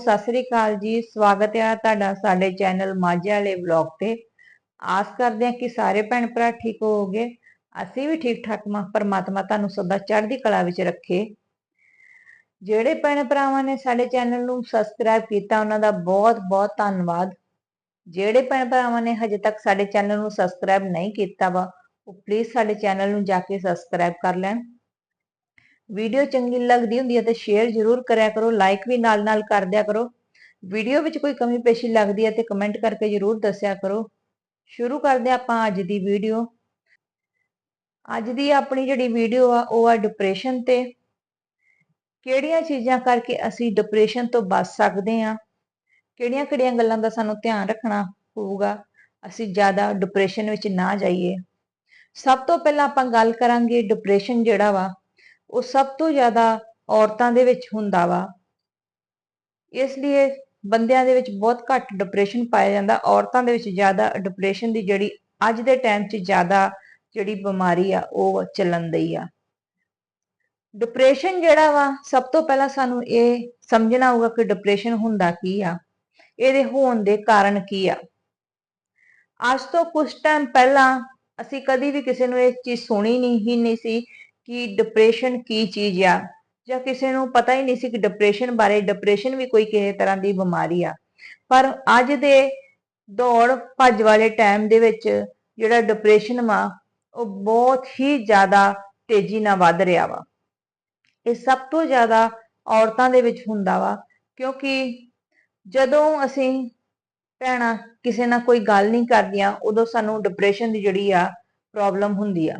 ਸਤਿ ਸ੍ਰੀ ਅਕਾਲ ਜੀ, ਸਵਾਗਤ ਹੈ ਤੁਹਾਡਾ ਸਾਡੇ ਚੈਨਲ ਮਾਝੇ ਵਾਲੇ ਵਲੌਗ ਤੇ। ਆਸ ਕਰਦੇ ਹਾਂ ਕਿ ਸਾਰੇ ਭੈਣ ਭਰਾ ਠੀਕ ਹੋਵੋਗੇ। ਅਸੀਂ ਵੀ ਠੀਕ ਠਾਕ ਮਾਂ ਪਰਮਾਤਮਾ ਤੁਹਾਨੂੰ ਸਦਾ ਚੜ੍ਹਦੀ ਕਲਾ ਵਿੱਚ ਰੱਖੇ। ਜਿਹੜੇ ਭੈਣ ਭਰਾਵਾਂ ਨੇ ਸਾਡੇ ਚੈਨਲ ਨੂੰ ਸਬਸਕ੍ਰਾਈਬ ਕੀਤਾ, ਉਹਨਾਂ ਦਾ ਬਹੁਤ ਬਹੁਤ ਧੰਨਵਾਦ। ਜਿਹੜੇ ਭੈਣ ਭਰਾਵਾਂ ਨੇ ਹਜੇ ਤੱਕ ਸਾਡੇ ਚੈਨਲ ਨੂੰ ਸਬਸਕ੍ਰਾਈਬ ਨਹੀਂ ਕੀਤਾ ਵਾ, ਉਹ ਪਲੀਜ਼ ਸਾਡੇ ਚੈਨਲ ਨੂੰ ਜਾ ਕੇ ਸਬਸਕ੍ਰਾਈਬ ਕਰ ਲੈਣ। ਵੀਡੀਓ ਚੰਗੀ ਲੱਗਦੀ ਹੁੰਦੀ ਹੈ ਤੇ ਸ਼ੇਅਰ ਜ਼ਰੂਰ ਕਰਿਆ ਕਰੋ ਲਾਈਕ ਵੀ ਨਾਲ ਨਾਲ ਕਰ ਦਿਆ ਕਰੋ। ਵੀਡੀਓ ਵਿੱਚ ਕੋਈ ਕਮੀ ਪੇਸ਼ੀ ਲੱਗਦੀ ਹੈ ਤੇ ਕਮੈਂਟ ਕਰਕੇ ਜ਼ਰੂਰ ਦੱਸਿਆ ਕਰੋ। ਸ਼ੁਰੂ ਕਰਦੇ ਆਪਾਂ ਅੱਜ ਦੀ ਵੀਡੀਓ। ਅੱਜ ਦੀ ਆਪਣੀ ਜਿਹੜੀ ਵੀਡੀਓ ਆ, ਉਹ ਆ ਡਿਪਰੈਸ਼ਨ ਤੇ। ਕਿਹੜੀਆਂ ਚੀਜ਼ਾਂ ਕਰਕੇ ਅਸੀਂ ਡਿਪਰੈਸ਼ਨ ਤੋਂ ਬਚ ਸਕਦੇ ਆ ਕਿਹੜੀਆਂ-ਕਿਹੜੀਆਂ ਗੱਲਾਂ ਦਾ ਸਾਨੂੰ ਧਿਆਨ ਰੱਖਣਾ ਪਊਗਾ ਅਸੀਂ ਜ਼ਿਆਦਾ ਡਿਪਰੈਸ਼ਨ ਵਿੱਚ ਨਾ ਜਾਈਏ। ਸਭ ਤੋਂ ਪਹਿਲਾਂ ਆਪਾਂ ਗੱਲ ਕਰਾਂਗੇ ਡਿਪਰੈਸ਼ਨ ਜਿਹੜਾ ਵਾ। ਉਹ ਸਭ ਤੋਂ ਜ਼ਿਆਦਾ ਔਰਤਾਂ ਦੇ ਵਿੱਚ ਹੁੰਦਾ ਵਾ। ਇਸ ਲਈ ਬੰਦਿਆਂ ਦੇ ਵਿੱਚ ਬਹੁਤ ਘੱਟ ਡਿਪਰੈਸ਼ਨ ਪਾਇਆ ਜਾਂਦਾ। ਔਰਤਾਂ ਦੇ ਵਿੱਚ ਜ਼ਿਆਦਾ ਡਿਪਰੈਸ਼ਨ ਦੀ ਜਿਹੜੀ ਅੱਜ ਦੇ ਟਾਈਮ 'ਚ ਜ਼ਿਆਦਾ ਜਿਹੜੀ ਬਿਮਾਰੀ ਆ, ਉਹ ਚੱਲਣ ਦੀ ਆ। ਡਿਪਰੈਸ਼ਨ ਜਿਹੜਾ ਵਾ, ਸਭ ਤੋਂ ਪਹਿਲਾਂ ਸਾਨੂੰ ਇਹ ਸਮਝਣਾ ਹੋਊਗਾ ਕਿ ਡਿਪਰੈਸ਼ਨ ਹੁੰਦਾ ਕੀ ਆ। ਇਹਦੇ ਹੋਣ ਦੇ ਕਾਰਨ ਕੀ ਆ। ਅੱਜ ਤੋਂ ਕੁਝ ਟਾਈਮ ਪਹਿਲਾਂ ਅਸੀਂ ਕਦੀ ਵੀ ਕਿਸੇ ਨੂੰ ਇਹ ਚੀਜ਼ ਸੁਣੀ ਨਹੀਂ, ਹੀ ਨਹੀਂ ਸੀ ਕਿ ਡਿਪਰੈਸ਼ਨ ਕੀ ਚੀਜ਼ ਆ? ਜਾਂ ਕਿਸੇ ਨੂੰ ਪਤਾ ਹੀ ਨਹੀਂ ਸੀ ਕਿ ਡਿਪਰੈਸ਼ਨ ਬਾਰੇ ਡਿਪਰੈਸ਼ਨ ਵੀ ਕੋਈ ਕਿਸੇ ਤਰ੍ਹਾਂ ਦੀ ਬਿਮਾਰੀ ਆ। ਪਰ ਅੱਜ ਦੇ ਦੌੜ ਭੱਜ ਵਾਲੇ ਟਾਈਮ ਦੇ ਵਿੱਚ ਜਿਹੜਾ ਡਿਪਰੈਸ਼ਨ ਵਾ, ਉਹ ਬਹੁਤ ਹੀ ਜ਼ਿਆਦਾ ਤੇਜ਼ੀ ਨਾਲ ਵੱਧ ਰਿਹਾ ਵਾ। ਇਹ ਸਭ ਤੋਂ ਜ਼ਿਆਦਾ ਔਰਤਾਂ ਦੇ ਵਿੱਚ ਹੁੰਦਾ ਵਾ, ਕਿਉਂਕਿ ਜਦੋਂ ਅਸੀਂ ਭੈਣਾ ਕਿਸੇ ਨਾਲ ਕੋਈ ਗੱਲ ਨਹੀਂ ਕਰਦੀਆਂ, ਉਦੋਂ ਸਾਨੂੰ ਡਿਪਰੈਸ਼ਨ ਦੀ ਜਿਹੜੀ ਆ ਪ੍ਰੋਬਲਮ ਹੁੰਦੀ ਆ।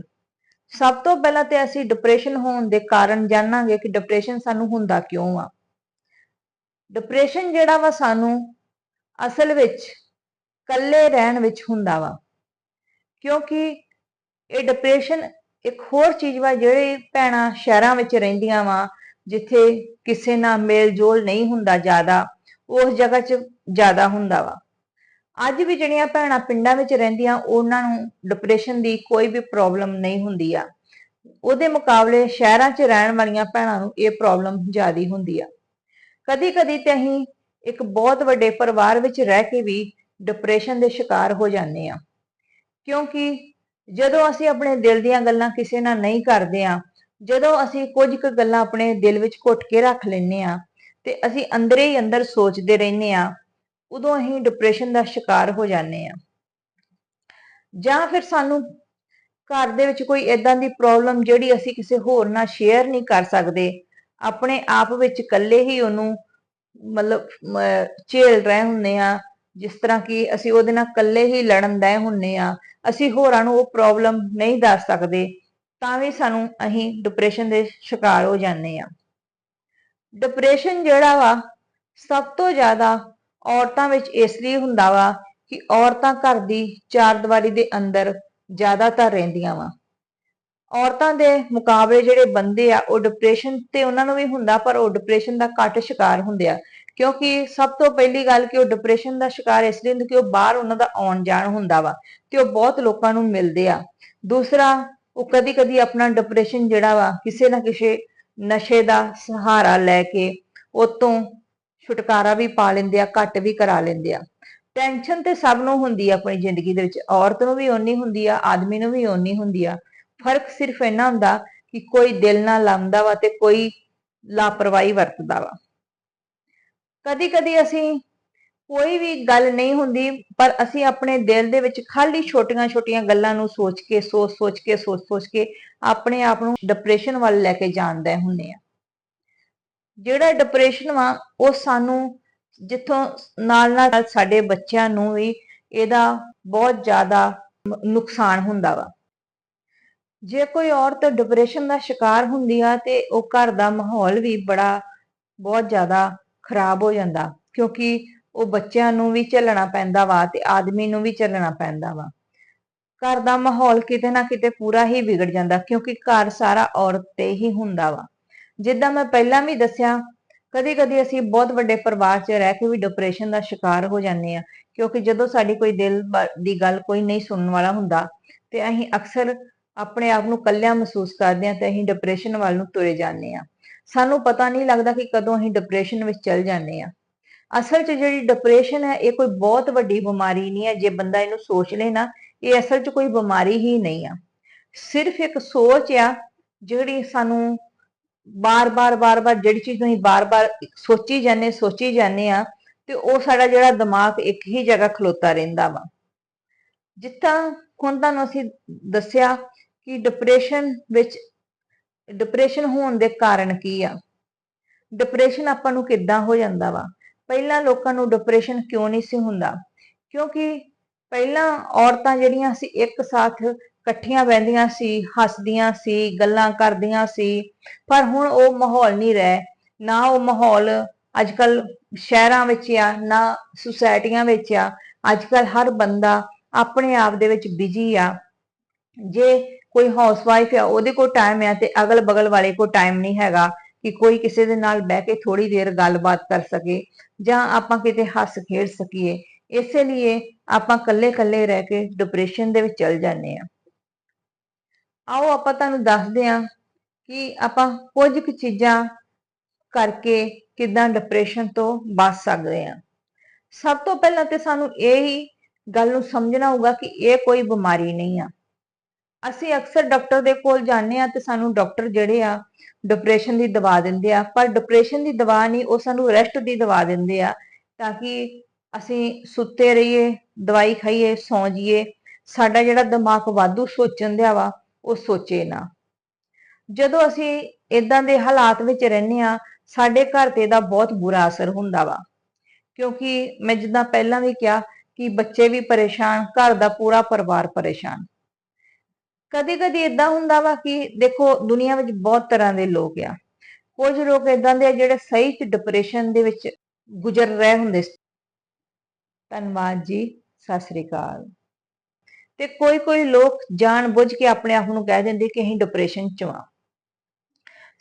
ਸਭ ਤੋਂ ਪਹਿਲਾਂ ਤੇ ਅਸੀਂ ਡਿਪਰੈਸ਼ਨ ਹੋਣ ਦੇ ਕਾਰਨ ਜਾਣਾਂਗੇ ਕਿ ਡਿਪਰੈਸ਼ਨ ਸਾਨੂੰ ਹੁੰਦਾ ਕਿਉਂ ਆ। ਡਿਪਰੈਸ਼ਨ ਜਿਹੜਾ ਵਾ ਸਾਨੂੰ ਅਸਲ ਵਿੱਚ ਇਕੱਲੇ ਰਹਿਣ ਵਿੱਚ ਹੁੰਦਾ ਵਾ। ਕਿਉਂਕਿ ਇਹ ਡਿਪਰੈਸ਼ਨ ਇੱਕ ਹੋਰ ਚੀਜ਼ ਵਾ ਜਿਹੜੇ ਭੈਣਾ ਸ਼ਹਿਰਾਂ ਵਿੱਚ ਰਹਿੰਦੀਆਂ ਵਾ, ਜਿੱਥੇ ਕਿਸੇ ਨਾਲ ਮੇਲ ਜੋਲ ਨਹੀਂ ਹੁੰਦਾ ਜ਼ਿਆਦਾ, ਉਸ ਜਗ੍ਹਾ 'ਚ ਜ਼ਿਆਦਾ ਹੁੰਦਾ ਵਾ। ਅੱਜ ਵੀ ਜਿਹੜੀਆਂ ਭੈਣਾਂ ਪਿੰਡਾਂ ਵਿੱਚ ਰਹਿੰਦੀਆਂ, ਉਹਨਾਂ ਨੂੰ ਡਿਪਰੈਸ਼ਨ ਦੀ ਕੋਈ ਵੀ ਪ੍ਰੋਬਲਮ ਨਹੀਂ ਹੁੰਦੀ ਆ। ਉਹਦੇ ਮੁਕਾਬਲੇ ਸ਼ਹਿਰਾਂ 'ਚ ਰਹਿਣ ਵਾਲੀਆਂ ਭੈਣਾਂ ਨੂੰ ਇਹ ਪ੍ਰੋਬਲਮ ਜ਼ਿਆਦਾ ਹੁੰਦੀ ਆ। ਕਦੀ-ਕਦੀ ਤੇ ਅਸੀਂ ਇੱਕ ਬਹੁਤ ਵੱਡੇ ਪਰਿਵਾਰ ਵਿੱਚ ਰਹਿ ਕੇ ਵੀ ਡਿਪਰੈਸ਼ਨ ਦੇ ਸ਼ਿਕਾਰ ਹੋ ਜਾਂਦੇ ਆ। ਕਿਉਂਕਿ ਜਦੋਂ ਅਸੀਂ ਆਪਣੇ ਦਿਲ ਦੀਆਂ ਗੱਲਾਂ ਕਿਸੇ ਨਾਲ ਨਹੀਂ ਕਰਦੇ ਆ, ਜਦੋਂ ਅਸੀਂ ਕੁਝ ਕੁ ਗੱਲਾਂ ਆਪਣੇ ਦਿਲ ਵਿੱਚ ਘੁੱਟ ਕੇ ਰੱਖ ਲੈਨੇ ਆ, ਤੇ ਅਸੀਂ ਅੰਦਰੇ ਹੀ ਅੰਦਰ ਸੋਚਦੇ ਰਹਿੰਨੇ ਆ ਉਦੋਂ ਅਸੀਂ ਡਿਪਰੈਸ਼ਨ ਦਾ ਸ਼ਿਕਾਰ ਹੋ ਜਾਂਦੇ ਆ ਜਾਂ ਫਿਰ ਸਾਨੂੰ ਘਰ ਦੇ ਵਿੱਚ ਕੋਈ ਇਦਾਂ ਦੀ ਪ੍ਰੋਬਲਮ ਜਿਹੜੀ ਅਸੀਂ ਕਿਸੇ ਹੋਰ ਨਾਲ ਸ਼ੇਅਰ ਨਹੀਂ ਕਰ ਸਕਦੇ, ਆਪਣੇ ਆਪ ਵਿੱਚ ਇਕੱਲੇ ਹੀ ਉਹਨੂੰ ਮਤਲਬ ਝੇਲ ਰਹੇ ਹੁੰਨੇ ਆ ਜਿਸ ਤਰ੍ਹਾਂ ਕਿ ਅਸੀਂ ਉਹਦੇ ਨਾਲ ਇਕੱਲੇ ਹੀ ਲੜਨ ਦੇ ਹੁੰਨੇ ਆ ਅਸੀਂ ਹੋਰਾਂ ਨੂੰ ਉਹ ਪ੍ਰੋਬਲਮ ਨਹੀਂ ਦੱਸ ਸਕਦੇ, ਤਾਂ ਵੀ ਸਾਨੂੰ ਅਸੀਂ ਡਿਪਰੈਸ਼ਨ ਦੇ ਸ਼ਿਕਾਰ ਹੋ ਜਾਂਦੇ ਆ ਡਿਪਰੈਸ਼ਨ ਜਿਹੜਾ ਵਾ, ਸਭ ਤੋਂ ਜ਼ਿਆਦਾ ਔਰਤਾਂ ਵਿੱਚ ਇਸ ਲਈ ਹੁੰਦਾ ਵਾ ਕਿ ਔਰਤਾਂ ਘਰ ਦੀ ਚਾਰ ਦੀਵਾਰੀ ਦੇ ਅੰਦਰ ਜ਼ਿਆਦਾਤਰ ਰਹਿੰਦੀਆਂ ਵਾ। ਔਰਤਾਂ ਦੇ ਮੁਕਾਬਲੇ ਜਿਹੜੇ ਬੰਦੇ ਆ, ਉਹ ਡਿਪਰੈਸ਼ਨ ਤੇ ਉਹਨਾਂ ਨੂੰ ਵੀ ਹੁੰਦਾ, ਪਰ ਉਹ ਡਿਪਰੈਸ਼ਨ ਦਾ ਘੱਟ ਸ਼ਿਕਾਰ ਹੁੰਦੇ ਆ। ਕਿਉਂਕਿ ਸਭ ਤੋਂ ਪਹਿਲੀ ਗੱਲ ਕਿ ਉਹ ਡਿਪਰੈਸ਼ਨ ਦਾ ਸ਼ਿਕਾਰ ਇਸ ਲਈ ਹੁੰਦੇ ਕਿ ਉਹ ਬਾਹਰ ਉਹਨਾਂ ਦਾ ਆਉਣ ਜਾਣ ਹੁੰਦਾ ਵਾ ਤੇ ਉਹ ਬਹੁਤ ਲੋਕਾਂ ਨੂੰ ਮਿਲਦੇ ਆ। ਦੂਸਰਾ, ਉਹ ਕਦੀ-ਕਦੀ ਆਪਣਾ ਡਿਪਰੈਸ਼ਨ ਜਿਹੜਾ ਵਾ, ਕਿਸੇ ਨਾ ਕਿਸੇ ਨਸ਼ੇ ਦਾ ਸਹਾਰਾ ਲੈ ਕੇ ਉਤੋਂ ਛੁਟਕਾਰਾ ਵੀ ਪਾ ਲੈਂਦੇ ਆ, ਘੱਟ ਵੀ ਕਰਾ ਲੈਂਦੇ ਆ। ਟੈਨਸ਼ਨ ਤੇ ਸਭ ਨੂੰ ਹੁੰਦੀ ਆ ਆਪਣੀ ਜ਼ਿੰਦਗੀ ਦੇ ਵਿੱਚ। ਔਰਤ ਨੂੰ ਵੀ ਓਨੀ ਹੁੰਦੀ ਆ, ਆਦਮੀ ਨੂੰ ਵੀ ਓਨੀ ਹੁੰਦੀ ਆ। ਫ਼ਰਕ ਸਿਰਫ ਇੰਨਾ ਹੁੰਦਾ ਕਿ ਕੋਈ ਦਿਲ ਨਾਲ ਲਾਉਂਦਾ ਵਾ ਤੇ ਕੋਈ ਲਾਪਰਵਾਹੀ ਵਰਤਦਾ ਵਾ। ਕਦੀ ਕਦੀ ਅਸੀਂ ਕੋਈ ਵੀ ਗੱਲ ਨਹੀਂ ਹੁੰਦੀ, ਪਰ ਅਸੀਂ ਆਪਣੇ ਦਿਲ ਦੇ ਵਿੱਚ ਖਾਲੀ ਛੋਟੀਆਂ-ਛੋਟੀਆਂ ਗੱਲਾਂ ਨੂੰ ਸੋਚ ਕੇ, ਸੋਚ-ਸੋਚ ਕੇ ਸੋਚ-ਸੋਚ ਕੇ ਆਪਣੇ ਆਪ ਨੂੰ ਡਿਪਰੈਸ਼ਨ ਵੱਲ ਲੈ ਕੇ ਜਾਂਦੇ ਹੁੰਦੇ ਆ। ਜਿਹੜਾ ਡਿਪਰੈਸ਼ਨ ਵਾ, ਉਹ ਸਾਨੂੰ ਜਿੱਥੋਂ ਨਾਲ ਨਾਲ ਸਾਡੇ ਬੱਚਿਆਂ ਨੂੰ ਵੀ ਇਹਦਾ ਬਹੁਤ ਜ਼ਿਆਦਾ ਨੁਕਸਾਨ ਹੁੰਦਾ ਵਾ। ਜੇ ਕੋਈ ਔਰਤ ਡਿਪਰੈਸ਼ਨ ਦਾ ਸ਼ਿਕਾਰ ਹੁੰਦੀ ਆ, ਤੇ ਉਹ ਘਰ ਦਾ ਮਾਹੌਲ ਵੀ ਬੜਾ, ਬਹੁਤ ਜ਼ਿਆਦਾ ਖਰਾਬ ਹੋ ਜਾਂਦਾ, ਕਿਉਂਕਿ ਉਹ ਬੱਚਿਆਂ ਨੂੰ ਵੀ ਝੱਲਣਾ ਪੈਂਦਾ ਵਾ ਤੇ ਆਦਮੀ ਨੂੰ ਵੀ ਝੱਲਣਾ ਪੈਂਦਾ ਵਾ। ਘਰ ਦਾ ਮਾਹੌਲ ਕਿਤੇ ਨਾ ਕਿਤੇ ਪੂਰਾ ਹੀ ਵਿਗੜ ਜਾਂਦਾ, ਕਿਉਂਕਿ ਘਰ ਸਾਰਾ ਔਰਤ ਤੇ ਹੀ ਹੁੰਦਾ ਵਾ। ਜਿੱਦਾਂ ਮੈਂ ਪਹਿਲਾਂ ਵੀ ਦੱਸਿਆ ਕਦੇ ਕਦੇ ਅਸੀਂ ਬਹੁਤ ਵੱਡੇ ਪਰਿਵਾਰ 'ਚ ਰਹਿ ਕੇ ਵੀ ਡਿਪਰੈਸ਼ਨ ਦਾ ਸ਼ਿਕਾਰ ਹੋ ਜਾਂਦੇ ਆ ਕਿਉਂਕਿ ਜਦੋਂ ਸਾਡੀ ਕੋਈ ਦਿਲ ਦੀ ਗੱਲ ਕੋਈ ਨਹੀਂ ਸੁਣਨ ਵਾਲਾ ਹੁੰਦਾ, ਤੇ ਅਸੀਂ ਅਕਸਰ ਆਪਣੇ ਆਪ ਨੂੰ ਕੱਲਿਆ ਮਹਿਸੂਸ ਕਰਦੇ ਆ ਤੇ ਅਸੀਂ ਡਿਪਰੈਸ਼ਨ ਵੱਲ ਨੂੰ ਤੁਰੇ ਜਾਂਦੇ ਆ ਸਾਨੂੰ ਪਤਾ ਨਹੀਂ ਲੱਗਦਾ ਕਿ ਕਦੋਂ ਅਸੀਂ ਡਿਪਰੈਸ਼ਨ ਵਿੱਚ ਚਲ ਜਾਂਦੇ ਆ ਅਸਲ 'ਚ ਜਿਹੜੀ ਡਿਪਰੈਸ਼ਨ ਹੈ, ਇਹ ਕੋਈ ਬਹੁਤ ਵੱਡੀ ਬਿਮਾਰੀ ਨਹੀਂ ਹੈ, ਜੇ ਬੰਦਾ ਇਹਨੂੰ ਸੋਚ ਲੇ ਨਾ, ਇਹ ਅਸਲ 'ਚ ਕੋਈ ਬਿਮਾਰੀ ਹੀ ਨਹੀਂ ਆ। ਸਿਰਫ ਇੱਕ ਸੋਚ ਆ, ਜਿਹੜੀ ਸਾਨੂੰ ਬਾਰ-ਬਾਰ ਬਾਰ-ਬਾਰ ਜਿਹੜੀ ਚੀਜ਼ ਨੂੰ ਅਸੀਂ ਬਾਰ-ਬਾਰ ਸੋਚੀ ਜਾਂਦੇ ਸੋਚੀ ਜਾਂਦੇ ਆ, ਤੇ ਉਹ ਸਾਡਾ ਜਿਹੜਾ ਦਿਮਾਗ ਇੱਕ ਹੀ ਜਗ੍ਹਾ ਖਲੋਤਾ ਰਹਿੰਦਾ ਵਾ। ਜਿੱਦਾਂ ਹੁਣ ਤੁਹਾਨੂੰ ਅਸੀਂ ਦੱਸਿਆ ਕਿ ਡਿਪਰੈਸ਼ਨ ਵਿੱਚ ਡਿਪਰੈਸ਼ਨ ਹੋਣ ਦੇ ਕਾਰਨ ਕੀ ਆ? ਡਿਪਰੈਸ਼ਨ ਆਪਾਂ ਨੂੰ ਕਿੱਦਾਂ ਹੋ ਜਾਂਦਾ ਵਾ? ਪਹਿਲਾਂ ਲੋਕਾਂ ਨੂੰ ਡਿਪਰੈਸ਼ਨ ਕਿਉਂ ਨਹੀਂ ਸੀ ਹੁੰਦਾ? ਕਿਉਂਕਿ ਪਹਿਲਾਂ ਔਰਤਾਂ ਜਿਹੜੀਆਂ ਸੀ, ਇੱਕ ਸਾਥ ਇਕੱਠੀਆਂ ਬਹਿੰਦੀਆਂ ਸੀ, ਹੱਸਦੀਆਂ ਸੀ, ਗੱਲਾਂ ਕਰਦੀਆਂ ਸੀ, ਪਰ ਹੁਣ ਉਹ ਮਾਹੌਲ ਨਹੀਂ ਰਹਿ, ਨਾ ਉਹ ਮਾਹੌਲ ਅੱਜਕੱਲ ਸ਼ਹਿਰਾਂ ਵਿੱਚ ਆ, ਨਾ ਸੁਸਾਇਟੀਆਂ ਵਿੱਚ ਆ ਅੱਜਕੱਲ ਹਰ ਬੰਦਾ ਆਪਣੇ ਆਪ ਦੇ ਵਿੱਚ ਬਿਜ਼ੀ ਆ। ਜੇ ਕੋਈ ਹਾਊਸਵਾਈਫ ਆ, ਉਹਦੇ ਕੋਲ ਟਾਈਮ ਆ ਤੇ ਅਗਲ ਬਗਲ ਵਾਲੇ ਕੋਲ ਟਾਈਮ ਨਹੀਂ ਹੈਗਾ ਕਿ ਕੋਈ ਕਿਸੇ ਦੇ ਨਾਲ ਬਹਿ ਕੇ ਥੋੜੀ ਦੇਰ ਗੱਲਬਾਤ ਕਰ ਸਕੇ ਜਾਂ ਆਪਾਂ ਕਿਤੇ ਹੱਸ ਖੇਡ ਸਕੀਏ। ਇਸੇ ਲਈ ਆਪਾਂ ਇਕੱਲੇ-ਇਕੱਲੇ ਰਹਿ ਕੇ ਡਿਪਰੈਸ਼ਨ ਦੇ ਵਿੱਚ ਚਲ ਜਾਂਦੇ ਆ। ਆਓ ਆਪਾਂ ਤੁਹਾਨੂੰ ਦੱਸਦੇ ਹਾਂ ਕਿ ਆਪਾਂ ਕੁਝ ਕੁ ਚੀਜ਼ਾਂ ਕਰਕੇ ਕਿਦਾਂ ਡਿਪਰੈਸ਼ਨ ਤੋਂ ਬਚ ਸਕਦੇ ਹਾਂ। ਸਭ ਤੋਂ ਪਹਿਲਾਂ ਤੇ ਸਾਨੂੰ ਇਹ ਹੀ ਗੱਲ ਨੂੰ ਸਮਝਣਾ ਹੋਊਗਾ ਕਿ ਇਹ ਕੋਈ ਬਿਮਾਰੀ ਨਹੀਂ ਆ। ਅਸੀਂ ਅਕਸਰ ਡਾਕਟਰ ਦੇ ਕੋਲ ਜਾਂਦੇ ਆ ਤੇ ਸਾਨੂੰ ਡਾਕਟਰ ਜਿਹੜੇ ਆ ਡਿਪਰੈਸ਼ਨ ਦੀ ਦਵਾ ਦਿੰਦੇ ਆ, ਪਰ ਡਿਪਰੈਸ਼ਨ ਦੀ ਦਵਾ ਨਹੀਂ, ਉਹ ਸਾਨੂੰ ਰੈਸਟ ਦੀ ਦਵਾ ਦਿੰਦੇ ਆ ਤਾਂ ਕਿ ਅਸੀਂ ਸੁੱਤੇ ਰਹੀਏ, ਦਵਾਈ ਖਾਈਏ, ਸੌਂ ਜਾਈਏ, ਸਾਡਾ ਜਿਹੜਾ ਦਿਮਾਗ ਵਾਧੂ ਸੋਚਣ ਦਿਆ ਵਾ ਉਹ ਸੋਚੇ ਨਾ। ਜਦੋਂ ਅਸੀਂ ਇਦਾਂ ਦੇ ਹਾਲਾਤ ਵਿੱਚ ਰਹਿੰਦੇ ਆ ਸਾਡੇ ਘਰ ਤੇ ਦਾ ਬਹੁਤ ਬੁਰਾ ਅਸਰ ਹੁੰਦਾ ਵਾ। ਕਿਉਂਕਿ ਮੈਂ ਜਿੱਦਾਂ ਪਹਿਲਾਂ ਵੀ ਕਿਹਾ ਕਿ ਬੱਚੇ ਵੀ ਪਰੇਸ਼ਾਨ, ਘਰ ਦਾ ਪੂਰਾ ਪਰਿਵਾਰ ਪਰੇਸ਼ਾਨ। ਕਦੀ ਕਦੇ ਇਦਾਂ ਹੁੰਦਾ ਵਾ ਕਿ ਦੇਖੋ, ਦੁਨੀਆ ਵਿੱਚ ਬਹੁਤ ਤਰ੍ਹਾਂ ਦੇ ਲੋਕ ਆ। ਕੁਝ ਲੋਕ ਇਦਾਂ ਦੇ ਆ ਜਿਹੜੇ ਸਹੀ ਚ ਡਿਪਰੈਸ਼ਨ ਦੇ ਵਿੱਚ ਗੁਜ਼ਰ ਰਹੇ ਹੁੰਦੇ। ਧੰਨਵਾਦ ਜੀ, ਸਤਿ ਸ੍ਰੀ ਅਕਾਲ। ਤੇ ਕੋਈ ਕੋਈ ਲੋਕ ਜਾਣ ਬੁੱਝ ਕੇ ਆਪਣੇ ਆਪ ਨੂੰ ਕਹਿ ਦਿੰਦੇ ਕਿ ਅਸੀਂ ਡਿਪਰੈਸ਼ਨ ਚ ਆ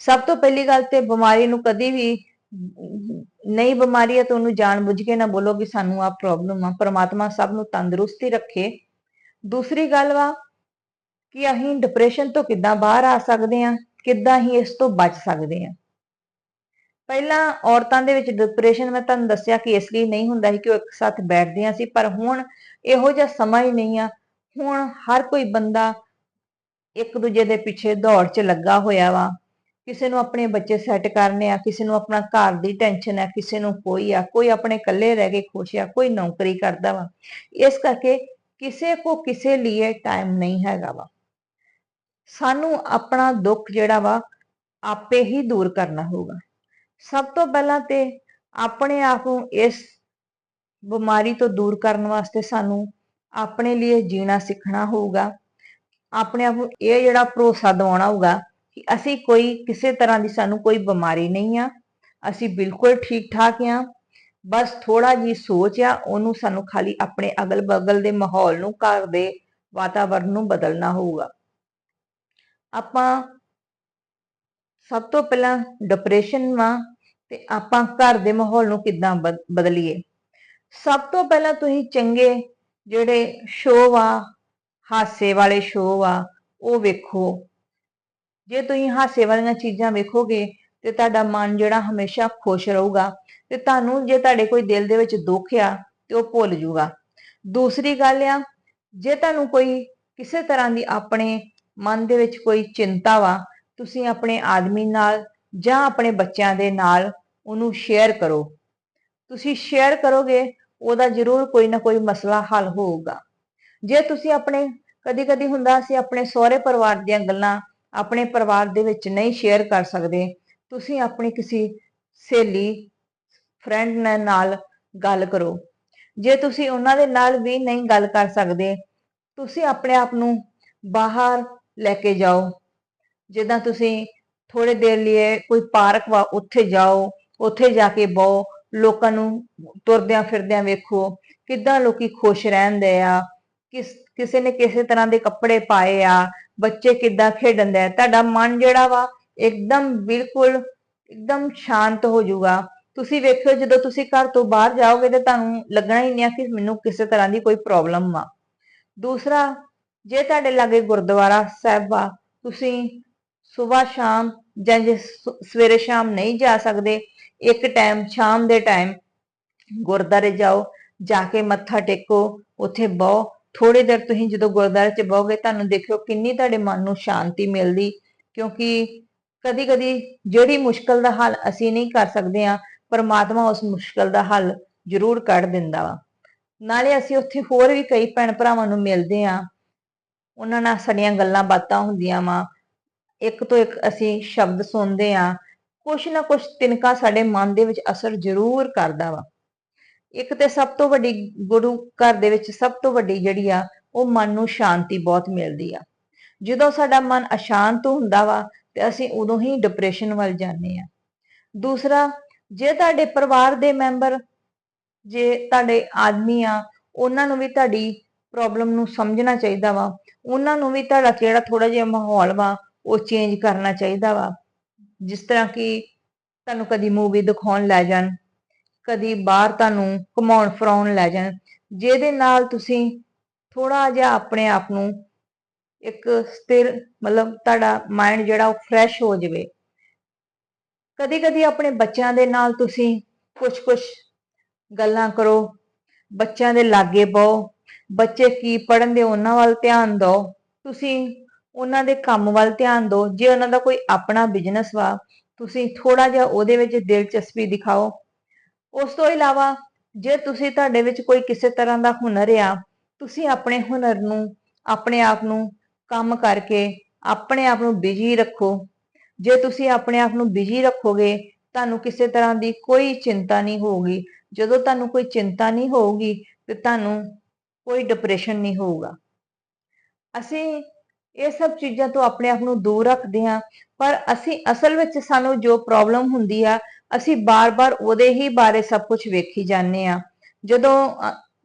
ਸਭ ਤੋਂ ਪਹਿਲੀ ਗੱਲ ਤੇ ਬਿਮਾਰੀ ਨੂੰ ਕਦੀ ਵੀ ਨਹੀਂ ਬਿਮਾਰੀ ਹੈ ਤਾਂ ਉਹਨੂੰ ਜਾਣ ਬੁੱਝ ਕੇ ਨਾ ਬੋਲੋ ਕਿ ਸਾਨੂੰ ਆ ਪ੍ਰੋਬਲਮ ਆ, ਪਰਮਾਤਮਾ ਸਭ ਨੂੰ ਤੰਦਰੁਸਤੀ ਰੱਖੇ। ਦੂਸਰੀ ਗੱਲ ਵਾ ਕਿ ਅਸੀਂ ਡਿਪਰੈਸ਼ਨ ਤੋਂ ਕਿੱਦਾਂ ਬਾਹਰ ਆ ਸਕਦੇ ਆ ਕਿੱਦਾਂ ਹੀ ਇਸ ਤੋਂ ਬਚ ਸਕਦੇ ਆ ਪਹਿਲਾਂ ਔਰਤਾਂ ਦੇ ਵਿੱਚ ਡਿਪਰੈਸ਼ਨ ਮੈਂ ਤੁਹਾਨੂੰ ਦੱਸਿਆ ਕਿ ਇਸ ਲਈ ਨਹੀਂ ਹੁੰਦਾ ਸੀ ਕਿ ਉਹ ਇੱਕ ਸਾਥ ਬੈਠਦੀਆਂ ਸੀ, ਪਰ ਹੁਣ ਇਹੋ ਜਿਹਾ ਸਮਾਂ ਹੀ ਨਹੀਂ ਆ ਹੁਣ ਹਰ ਕੋਈ ਬੰਦਾ ਇੱਕ ਦੂਜੇ ਦੇ ਪਿੱਛੇ ਦੌੜ 'ਚ ਲੱਗਾ ਹੋਇਆ ਵਾ। ਕਿਸੇ ਨੂੰ ਆਪਣੇ ਬੱਚੇ ਸੈੱਟ ਕਰਨੇ ਆ, ਕਿਸੇ ਨੂੰ ਆਪਣਾ ਘਰ ਦੀ ਟੈਨਸ਼ਨ ਹੈ ਕਿਸੇ ਨੂੰ ਕੋਈ ਆ, ਕੋਈ ਆਪਣੇ ਇਕੱਲੇ ਰਹਿ ਕੇ ਖੁਸ਼ ਆ, ਕੋਈ ਨੌਕਰੀ ਕਰਦਾ ਵਾ। ਇਸ ਕਰਕੇ ਕਿਸੇ ਕੋ ਕਿਸੇ ਲਈ ਟਾਈਮ ਨਹੀਂ ਹੈਗਾ ਵਾ। ਸਾਨੂੰ ਆਪਣਾ ਦੁੱਖ ਜਿਹੜਾ ਵਾ, ਆਪੇ ਹੀ ਦੂਰ ਕਰਨਾ ਹੋਊਗਾ। ਸਭ ਤੋਂ ਪਹਿਲਾਂ ਤੇ ਆਪਣੇ ਆਪ ਨੂੰ ਇਸ ਬਿਮਾਰੀ ਤੋਂ ਦੂਰ ਕਰਨ ਵਾਸਤੇ ਸਾਨੂੰ ਆਪਣੇ ਲਈ ਜੀਣਾ ਸਿੱਖਣਾ ਹੋਊਗਾ। ਆਪਣੇ ਆਪ ਨੂੰ ਇਹ ਜਿਹੜਾ ਭਰੋਸਾ ਦਿਵਾਉਣਾ ਹੋਊਗਾ ਕਿ ਅਸੀਂ ਕੋਈ ਕਿਸੇ ਤਰ੍ਹਾਂ ਦੀ ਸਾਨੂੰ ਕੋਈ ਬਿਮਾਰੀ ਨਹੀਂ ਆ, ਅਸੀਂ ਬਿਲਕੁਲ ਠੀਕ ਠਾਕ ਆ। ਬਸ ਥੋੜਾ ਜੀ ਸੋਚ ਆ, ਉਹਨੂੰ ਸਾਨੂੰ ਖਾਲੀ ਆਪਣੇ ਅਗਲ-ਬਗਲ ਦੇ ਮਾਹੌਲ ਨੂੰ, ਘਰ ਦੇ ਵਾਤਾਵਰਣ ਨੂੰ ਬਦਲਣਾ ਹੋਊਗਾ। ਆਪਾਂ ਸਭ ਤੋਂ ਪਹਿਲਾਂ ਡਿਪਰੈਸ਼ਨ ਵਾ ਤੇ ਆਪਾਂ ਘਰ ਦੇ ਮਾਹੌਲ ਨੂੰ ਕਿੱਦਾਂ ਬਦਲੀਏ। ਸਭ ਤੋਂ ਪਹਿਲਾਂ ਤੁਸੀਂ ਚੰਗੇ ਜਿਹੜੇ ਸ਼ੋਅ ਆ, ਹਾਸੇ ਵਾਲੇ ਸ਼ੋਅ ਆ, ਉਹ ਵੇਖੋ। ਜੇ ਤੁਸੀਂ ਹਾਸੇ ਵਾਲੀਆਂ ਚੀਜ਼ਾਂ ਵੇਖੋਗੇ, ਤੇ ਤੁਹਾਡਾ ਮਨ ਜਿਹੜਾ ਹਮੇਸ਼ਾ ਖੁਸ਼ ਰਹੂਗਾ ਤੇ ਤੁਹਾਨੂੰ ਜੇ ਤੁਹਾਡੇ ਕੋਈ ਦਿਲ ਦੇ ਵਿੱਚ ਦੁੱਖ ਆ, ਤੇ ਉਹ ਭੁੱਲ ਜਾਊਗਾ ਦੂਸਰੀ ਗੱਲ ਆ, ਜੇ ਤੁਹਾਨੂੰ ਕੋਈ ਕਿਸੇ ਤਰ੍ਹਾਂ ਦੀ ਆਪਣੇ ਮਨ ਦੇ ਵਿੱਚ ਕੋਈ ਚਿੰਤਾ ਵਾ, ਤੁਸੀਂ ਆਪਣੇ ਆਦਮੀ ਨਾਲ ਜਾਂ ਆਪਣੇ ਬੱਚਿਆਂ ਦੇ ਨਾਲ ਉਹਨੂੰ ਸ਼ੇਅਰ ਕਰੋ। ਤੁਸੀਂ ਸ਼ੇਅਰ ਕਰੋਗੇ ਉਹਦਾ ਜ਼ਰੂਰ ਕੋਈ ਨਾ ਕੋਈ ਮਸਲਾ ਹੱਲ ਹੋਊਗਾ। ਜੇ ਤੁਸੀਂ ਆਪਣੇ ਕਦੀ ਕਦੀ ਹੁੰਦਾ ਸੀ ਆਪਣੇ ਸਹੁਰੇ ਪਰਿਵਾਰ ਦੀਆਂ ਗੱਲਾਂ ਆਪਣੇ ਪਰਿਵਾਰ ਦੇ ਵਿੱਚ ਨਹੀਂ ਸ਼ੇਅਰ ਕਰ ਸਕਦੇ, ਤੁਸੀਂ ਆਪਣੀ ਕਿਸੇ ਸਹੇਲੀ ਫਰੈਂਡ ਨਾਲ ਗੱਲ ਕਰੋ। ਜੇ ਤੁਸੀਂ ਉਹਨਾਂ ਦੇ ਨਾਲ ਵੀ ਨਹੀਂ ਗੱਲ ਕਰ ਸਕਦੇ, ਤੁਸੀਂ ਆਪਣੇ ਆਪ ਨੂੰ ਬਾਹਰ ਲੈ ਕੇ ਜਾਓ। ਜਿੱਦਾਂ ਤੁਸੀਂ ਥੋੜੇ ਦੇਰ ਲਈ ਕੋਈ ਪਾਰਕ ਵਾ, ਉੱਥੇ ਜਾਓ, ਉੱਥੇ ਜਾ ਕੇ ਬਹੁ ਲੋਕਾਂ ਨੂੰ ਤੁਰਦਿਆਂ ਫਿਰਦਿਆਂ ਵੇਖੋ ਕਿੱਦਾਂ ਲੋਕੀ ਖੁਸ਼ ਰਹਿੰਦੇ ਆ, ਕਿਸ, ਕਿਸੇ ਨੇ ਕਿਸੇ ਤਰ੍ਹਾਂ ਦੇ ਕੱਪੜੇ ਪਾਏ ਆ, ਬੱਚੇ ਕਿੱਦਾਂ ਖੇਡਣ ਦੇ ਤੁਹਾਡਾ ਮਨ ਜਿਹੜਾ ਵਾ ਇੱਕਦਮ ਬਿਲਕੁਲ ਇੱਕਦਮ ਸ਼ਾਂਤ ਹੋ ਜਾਊਗਾ। ਤੁਸੀਂ ਵੇਖਿਓ ਜਦੋਂ ਤੁਸੀਂ ਘਰ ਤੋਂ ਬਾਹਰ ਜਾਓਗੇ ਤੇ ਤੁਹਾਨੂੰ ਲੱਗਣਾ ਹੀ ਨਹੀਂ ਆ ਕਿ ਮੈਨੂੰ ਕਿਸੇ ਤਰ੍ਹਾਂ ਦੀ ਕੋਈ ਪ੍ਰੋਬਲਮ ਆ। ਦੂਸਰਾ, ਜੇ ਤੁਹਾਡੇ ਲਾਗੇ ਗੁਰਦੁਆਰਾ ਸਾਹਿਬ ਆ, ਤੁਸੀਂ ਸਵੇਰ ਸ਼ਾਮ ਜਾਂ ਜੇ ਸਵੇਰੇ ਸ਼ਾਮ ਨਹੀਂ ਜਾ ਸਕਦੇ ਇੱਕ ਟਾਈਮ ਸ਼ਾਮ ਦੇ ਟਾਈਮ ਗੁਰਦਾਰੇ ਜਾਓ, ਜਾ ਕੇ ਮੱਥਾ ਟੇਕੋ, ਉੱਥੇ ਬਹੁ। ਥੋੜੀ ਦੇਰ ਤੁਸੀਂ ਜਦੋਂ ਗੁਰਦਾਰੇ 'ਚ ਬਹੋਗੇ, ਤੁਹਾਨੂੰ ਦੇਖਿਓ ਕਿੰਨੀ ਤੁਹਾਡੇ ਮਨ ਨੂੰ ਸ਼ਾਂਤੀ ਮਿਲਦੀ। ਕਿਉਂਕਿ ਕਦੀ ਕਦੀ ਜਿਹੜੀ ਮੁਸ਼ਕਲ ਦਾ ਹੱਲ ਅਸੀਂ ਨਹੀਂ ਕਰ ਸਕਦੇ ਆ ਪਰਮਾਤਮਾ ਉਸ ਮੁਸ਼ਕਲ ਦਾ ਹੱਲ ਜ਼ਰੂਰ ਕੱਢ ਦਿੰਦਾ ਵਾ। ਨਾਲੇ ਅਸੀਂ ਉੱਥੇ ਹੋਰ ਵੀ ਕਈ ਭੈਣ ਭਰਾਵਾਂ ਨੂੰ ਮਿਲਦੇ ਆ ਉਹਨਾਂ ਨਾਲ ਸਾਡੀਆਂ ਗੱਲਾਂ ਬਾਤਾਂ ਹੁੰਦੀਆਂ ਵਾ। ਇੱਕ ਤੋਂ ਇੱਕ ਅਸੀਂ ਸ਼ਬਦ ਸੁਣਦੇ ਆ ਕੁਛ ਨਾ ਕੁਛ ਤਿਨਕਾ ਸਾਡੇ ਮਨ ਦੇ ਵਿੱਚ ਅਸਰ ਜ਼ਰੂਰ ਕਰਦਾ ਵਾ। ਇੱਕ ਤੇ ਸਭ ਤੋਂ ਵੱਡੀ ਗੁਰੂ ਘਰ ਦੇ ਵਿੱਚ ਸਭ ਤੋਂ ਵੱਡੀ ਜਿਹੜੀ ਆ, ਉਹ ਮਨ ਨੂੰ ਸ਼ਾਂਤੀ ਬਹੁਤ ਮਿਲਦੀ ਆ। ਜਦੋਂ ਸਾਡਾ ਮਨ ਅਸ਼ਾਂਤ ਹੁੰਦਾ ਵਾ, ਤੇ ਅਸੀਂ ਉਦੋਂ ਹੀ ਡਿਪਰੈਸ਼ਨ ਵੱਲ ਜਾਂਦੇ ਆ। ਦੂਸਰਾ, ਜੇ ਤੁਹਾਡੇ ਪਰਿਵਾਰ ਦੇ ਮੈਂਬਰ, ਜੇ ਤੁਹਾਡੇ ਆਦਮੀ ਆ, ਉਹਨਾਂ ਨੂੰ ਵੀ ਤੁਹਾਡੀ ਪ੍ਰੋਬਲਮ ਨੂੰ ਸਮਝਣਾ ਚਾਹੀਦਾ ਵਾ। ਉਹਨਾਂ ਨੂੰ ਵੀ ਤੁਹਾਡਾ ਜਿਹੜਾ ਥੋੜਾ ਜਿਹਾ ਮਾਹੌਲ ਵਾ, ਉਹ ਚੇਂਜ ਕਰਨਾ ਚਾਹੀਦਾ ਵਾ। ਜਿਸ ਤਰ੍ਹਾਂ ਕਿ ਤੁਹਾਨੂੰ ਕਦੀ ਮੂਵੀ ਦਿਖਾਉਣ ਲੈ ਜਾਣ, ਕਦੀ ਬਾਹਰ ਤੁਹਾਨੂੰ ਘੁਮਾਉਣ ਫਰਾਉਣ ਲੈ ਜਾਣ, ਜਿਹਦੇ ਨਾਲ ਤੁਸੀਂ ਥੋੜਾ ਜਿਹਾ ਆਪਣੇ ਆਪ ਨੂੰ ਇੱਕ ਸਥਿਰ ਮਤਲਬ ਤੁਹਾਡਾ ਮਾਈਂਡ ਜਿਹੜਾ ਉਹ ਫਰੈਸ਼ ਹੋ ਜਾਵੇ। ਕਦੀ ਕਦੀ ਆਪਣੇ ਬੱਚਿਆਂ ਦੇ ਨਾਲ ਤੁਸੀਂ ਕੁਝ ਕੁਝ ਗੱਲਾਂ ਕਰੋ, ਬੱਚਿਆਂ ਦੇ ਲਾਗੇ ਬਹੁ, ਬੱਚੇ ਕੀ ਪੜ੍ਹਨ ਦੇ ਉਹਨਾਂ ਵੱਲ ਧਿਆਨ ਦਿਓ, ਤੁਸੀਂ ਉਹਨਾਂ ਦੇ ਕੰਮ ਵੱਲ ਧਿਆਨ ਦਿਓ। ਜੇ ਉਹਨਾਂ ਦਾ ਕੋਈ ਆਪਣਾ ਬਿਜ਼ਨਸ ਵਾ, ਤੁਸੀਂ ਥੋੜਾ ਜਿਹਾ ਉਹਦੇ ਵਿੱਚ ਦਿਲਚਸਪੀ ਦਿਖਾਓ। ਉਸ ਤੋਂ ਇਲਾਵਾ, ਜੇ ਤੁਸੀਂ ਤੁਹਾਡੇ ਵਿੱਚ ਕੋਈ ਕਿਸੇ ਤਰ੍ਹਾਂ ਦਾ ਹੁਨਰ ਆ, ਤੁਸੀਂ ਆਪਣੇ ਹੁਨਰ ਨੂੰ, ਆਪਣੇ ਆਪ ਨੂੰ ਕੰਮ ਕਰਕੇ ਆਪਣੇ ਆਪ ਨੂੰ ਬਿਜ਼ੀ ਰੱਖੋ। ਜੇ ਤੁਸੀਂ ਆਪਣੇ ਆਪ ਨੂੰ ਬਿਜ਼ੀ ਰੱਖੋਗੇ, ਤੁਹਾਨੂੰ ਕਿਸੇ ਤਰ੍ਹਾਂ ਦੀ ਕੋਈ ਚਿੰਤਾ ਨਹੀਂ ਹੋਊਗੀ। ਜਦੋਂ ਤੁਹਾਨੂੰ ਕੋਈ ਚਿੰਤਾ ਨਹੀਂ ਹੋਊਗੀ, ਤੇ ਤੁਹਾਨੂੰ ਕੋਈ ਡਿਪਰੈਸ਼ਨ ਨਹੀਂ ਹੋਊਗਾ। ਅਸੀਂ ਇਹ ਸਭ ਚੀਜ਼ਾਂ ਤੋਂ ਆਪਣੇ ਆਪ ਨੂੰ ਦੂਰ ਰੱਖਦੇ ਹਾਂ। ਪਰ ਅਸੀਂ ਅਸਲ ਵਿੱਚ ਸਾਨੂੰ ਜੋ ਪ੍ਰੋਬਲਮ ਹੁੰਦੀ ਆ, ਅਸੀਂ ਬਾਰ-ਬਾਰ ਉਹਦੇ ਹੀ ਬਾਰੇ ਸਭ ਕੁਝ ਵੇਖੀ ਜਾਂਦੇ ਆ ਜਦੋਂ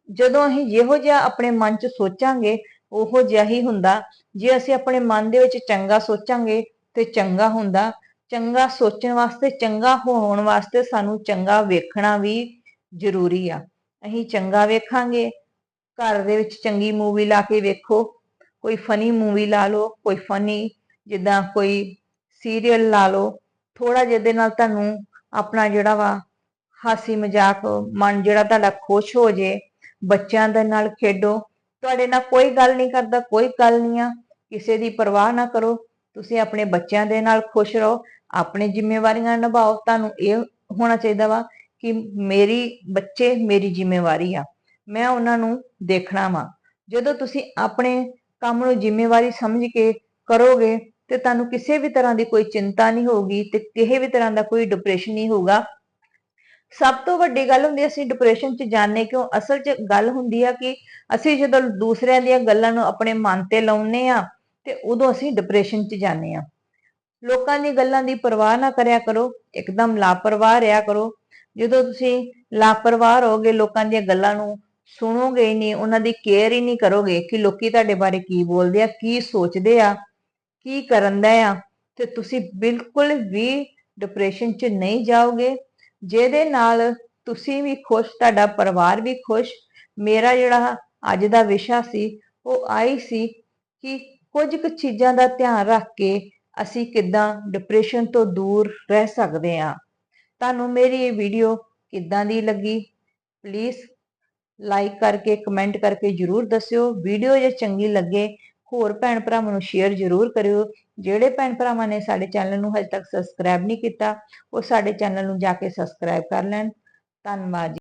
ਜਦੋਂ ਅਸੀਂ ਜਿਹੋ ਜਿਹਾ ਆਪਣੇ ਮਨ 'ਚ ਸੋਚਾਂਗੇ, ਉਹੋ ਜਿਹਾ ਹੀ ਹੁੰਦਾ। ਜੇ ਅਸੀਂ ਆਪਣੇ ਮਨ ਦੇ ਵਿੱਚ ਚੰਗਾ ਸੋਚਾਂਗੇ, ਤੇ ਚੰਗਾ ਹੁੰਦਾ। ਚੰਗਾ ਸੋਚਣ ਵਾਸਤੇ, ਚੰਗਾ ਹੋਣ ਵਾਸਤੇ ਸਾਨੂੰ ਚੰਗਾ ਵੇਖਣਾ ਵੀ ਜ਼ਰੂਰੀ ਆ। ਅਸੀਂ ਚੰਗਾ ਵੇਖਾਂਗੇ, ਘਰ ਦੇ ਵਿੱਚ ਚੰਗੀ ਮੂਵੀ ਲਾ ਕੇ ਵੇਖੋ। ਕੋਈ ਫਨੀ ਮੂਵੀ ਲਾ ਲਓ, ਕੋਈ ਫਨੀ ਜਿੱਦਾਂ ਕੋਈ ਸੀਰੀਅਲ ਲਾ ਲਓ ਥੋੜਾ ਜਿਹਦੇ ਨਾਲ ਤੁਹਾਨੂੰ ਆਪਣਾ ਜਿਹੜਾ ਵਾ ਹਾਸੀ ਮਜ਼ਾਕ ਮਨ ਜਿਹੜਾ ਤੁਹਾਡਾ ਖੁਸ਼ ਹੋ ਜੇ, ਬੱਚਿਆਂ ਦੇ ਨਾਲ ਖੇਡੋ, ਤੁਹਾਡੇ ਨਾਲ ਕੋਈ ਗੱਲ ਨਹੀਂ ਕਰਦਾ, ਕੋਈ ਗੱਲ ਨਹੀਂ ਆ, ਕਿਸੇ ਦੀ ਪਰਵਾਹ ਨਾ ਕਰੋ, ਤੁਸੀਂ ਆਪਣੇ ਬੱਚਿਆਂ ਦੇ ਨਾਲ ਖੁਸ਼ ਰਹੋ, ਆਪਣੇ ਜ਼ਿੰਮੇਵਾਰੀਆਂ ਨਿਭਾਓ, ਤੁਹਾਨੂੰ ਇਹ ਹੋਣਾ ਚਾਹੀਦਾ ਵਾ ਕਿ ਮੇਰੀ ਬੱਚੇ ਮੇਰੀ ਜ਼ਿੰਮੇਵਾਰੀ ਆ, ਮੈਂ ਉਹਨਾਂ ਨੂੰ ਦੇਖਣਾ ਵਾ, ਜਦੋਂ ਤੁਸੀਂ ਆਪਣੇ ਕੰਮ ਨੂੰ ਜ਼ਿੰਮੇਵਾਰੀ ਸਮਝ ਕੇ ਕਰੋਗੇ ਤੇ ਤੁਹਾਨੂੰ ਕਿਸੇ ਵੀ ਤਰ੍ਹਾਂ ਦੀ ਕੋਈ ਚਿੰਤਾ ਨਹੀਂ ਹੋਊਗੀ ਤੇ ਕਿਸੇ ਵੀ ਤਰ੍ਹਾਂ ਦਾ ਕੋਈ ਡਿਪਰੈਸ਼ਨ ਨਹੀਂ ਹੋਊਗਾ। ਸਭ ਤੋਂ ਵੱਡੀ ਗੱਲ ਹੁੰਦੀ ਅਸੀਂ ਡਿਪਰੈਸ਼ਨ 'ਚ ਜਾਂਦੇ ਕਿਉਂ? ਅਸਲ 'ਚ ਗੱਲ ਹੁੰਦੀ ਆ ਕਿ ਅਸੀਂ ਜਦੋਂ ਦੂਸਰਿਆਂ ਦੀਆਂ ਗੱਲਾਂ ਨੂੰ ਆਪਣੇ ਮਨ ਤੇ ਲਾਉਨੇ ਆ ਤੇ ਉਦੋਂ ਅਸੀਂ ਡਿਪਰੈਸ਼ਨ 'ਚ ਜਾਂਦੇ ਆ ਲੋਕਾਂ ਦੀ ਗੱਲਾਂ ਦੀ ਪਰਵਾਹ ਨਾ ਕਰਿਆ ਕਰੋ, ਇੱਕਦਮ ਲਾਪਰਵਾਹ ਰਿਹਾ ਕਰੋ। ਜਦੋਂ ਤੁਸੀਂ ਲਾਪਰਵਾਹ ਹੋਗੇ ਲੋਕਾਂ ਦੀਆਂ ਗੱਲਾਂ ਨੂੰ ਸੁਣੋਗੇ ਹੀ ਨਹੀਂ, ਉਹਨਾਂ ਦੀ ਕੇਅਰ ਹੀ ਨਹੀਂ ਕਰੋਗੇ ਕਿ ਲੋਕੀ ਤੁਹਾਡੇ ਬਾਰੇ ਕੀ ਬੋਲਦੇ ਆ, ਕੀ ਸੋਚਦੇ ਆ, ਕੀ ਕਰਨ ਦਾ ਆ, ਤੇ ਤੁਸੀਂ ਬਿਲਕੁਲ ਵੀ ਡਿਪਰੈਸ਼ਨ 'ਚ ਨਹੀਂ ਜਾਓਗੇ। ਜਿਹਦੇ ਨਾਲ ਤੁਸੀਂ ਵੀ ਖੁਸ਼, ਤੁਹਾਡਾ ਪਰਿਵਾਰ ਵੀ ਖੁਸ਼। ਮੇਰਾ ਜਿਹੜਾ ਅੱਜ ਦਾ ਵਿਸ਼ਾ ਸੀ, ਉਹ ਆਈ ਸੀ ਕਿ ਕੁਝ ਕੁ ਚੀਜ਼ਾਂ ਦਾ ਧਿਆਨ ਰੱਖ ਕੇ ਅਸੀਂ ਕਿੱਦਾਂ ਡਿਪਰੈਸ਼ਨ ਤੋਂ ਦੂਰ ਰਹਿ ਸਕਦੇ ਹਾਂ ਤੁਹਾਨੂੰ ਮੇਰੀ ਇਹ ਵੀਡੀਓ ਕਿੱਦਾਂ ਦੀ ਲੱਗੀ? ਪਲੀਜ਼ ਲਾਈਕ ਕਰਕੇ ਕਮੈਂਟ ਕਰਕੇ ਜਰੂਰ ਦੱਸਿਓ। ਵੀਡੀਓ ਜੇ ਚੰਗੀ ਲੱਗੇ, ਹੋਰ ਭੈਣ ਭਰਾਵਾਂ ਨੂੰ ਸ਼ੇਅਰ ਜਰੂਰ ਕਰਿਓ। ਜਿਹੜੇ ਭੈਣ ਭਰਾਵਾਂ ਨੇ ਸਾਡੇ ਚੈਨਲ ਨੂੰ ਹਜੇ ਤੱਕ ਸਬਸਕ੍ਰਾਈਬ ਨਹੀਂ ਕੀਤਾ, ਉਹ ਸਾਡੇ ਚੈਨਲ ਨੂੰ ਜਾ ਕੇ ਸਬਸਕ੍ਰਾਈਬ ਕਰ ਲੈਣ। ਧੰਨਵਾਦ ਜੀ।